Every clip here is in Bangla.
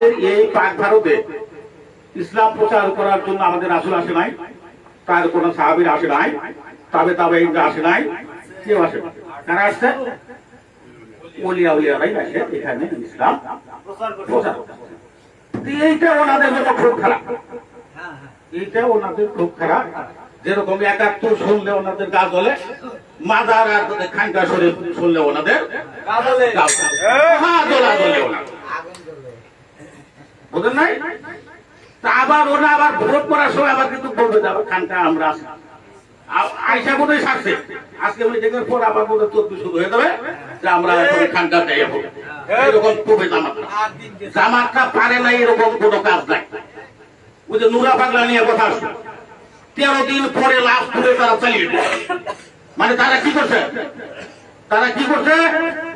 এই পাক ভারতে ইসলাম প্রচার করার জন্য আমাদের আসল আসে নাই তার কোন সাহাবির আসে নাই তবে তবে আসে নাই কেউ আসে কারা আসছে? উলিয়া উলিয়ারাই আসে এখানে ইসলাম প্রচার এইটা ওনাদের জন্য খুব খারাপ। এইটা ওনাদের খুব খারাপ। যেরকম একাত্তর শুনলে ওনাদের গা জ্বলে মাদার আর খানকা শরীফ শুনলে ওনাদের গা জ্বলে। জ্বলা জ্বলে ওনাদের। বুঝলেন নাই? তা আবার ওরা আবার ভোট করার সময় আবার কিন্তু বলবে খানকা আমরা আইসা সারছে। আজকে উনি পর আবার শুরু হয়ে যাবে যে আমরা এখন চাই এখন এরকম করবে পারে না এরকম কোনো কাজ নাই। ওই যে নুরা পাগলা নিয়ে কথা আসছে তেরো দিন পরে লাশ তুলে তারা চালিয়ে মানে তারা কি করছে? তারা কি করছে?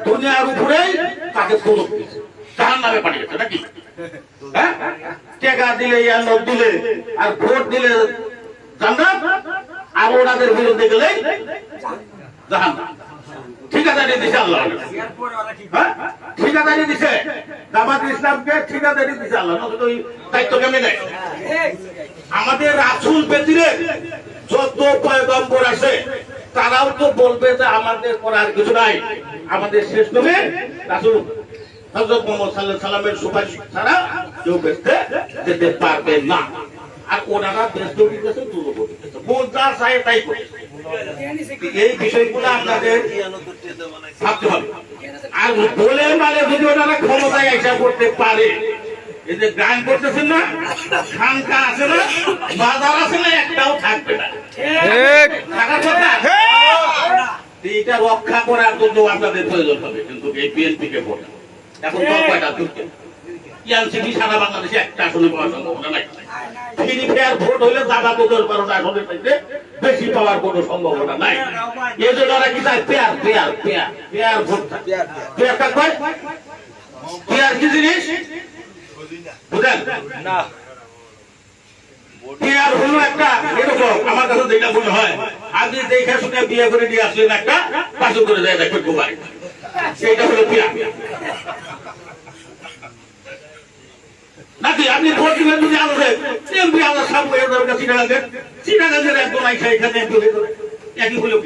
দুনিয়ার উপরেই তাকে সুযোগ দিচ্ছে নাকি? হ্যাঁ? টেকা দিলে দিলে, আর ভোট দিলে জান্নাত? আর ওনাদের বিরুদ্ধে গেলে হ্যাঁ? আমাদের রাসুল ব্যতিরে যত পয়গম্বর আছে, তারাও তো বলবে যে আমাদের করার কিছু নাই। আমাদের শেষ নবে রাসুল। হযরত মুহাম্মদ আলাইহি সাল্লামের সুপারিশ ছাড়া কেউ বেচতে যেতে পারবে না। আর ওনারা তুলো করতেছে মন চায় তাই করতেছে এই বিষয়গুলো আপনাদের ভাবতে হবে। আর বলে মানে যদি ওনারা ক্ষমতায় এসে করতে পারে এই যে গান করতেছেন না খানকা আছে না বাজার আছে না একটাও থাকবে না। থাকার কথা? এইটা রক্ষা করার জন্য আপনাদের প্রয়োজন হবে কিন্তু এই বিএনপি কে ভোট। এখন দল কয়টা ইয়ানসিপি সারা বাংলাদেশে একটা আসনে পাওয়ার সম্ভাবনা নাই। ফ্রি ফেয়ার ভোট হইলে জায়গা বদল করার আসনের চাইতে বেশি পাওয়ার কোনো সম্ভাবনা নাই। এই জন্য ওরা কি চায় পেয়ার পেয়ার পেয়ার পেয়ার ভোট চায়। পেয়ার পেয়ার কি জিনিস? বুঝেন? পেয়ার হলো একটা এরকম আমার কাছে যেটা মনে হয় আপনি দেখে শুনে বিয়ে করে দিয়ে আসলেন একটা পাশে করে দেয় দেখবেন গোবাই সেইটা হলো নাকি আপনি ভোট দিবেন যদি আলাদা এমপি আলাদা সাপ হয়ে যাবে সিটাগাঙ্গের সিটাগাঙ্গের একদম এখানে একই হলো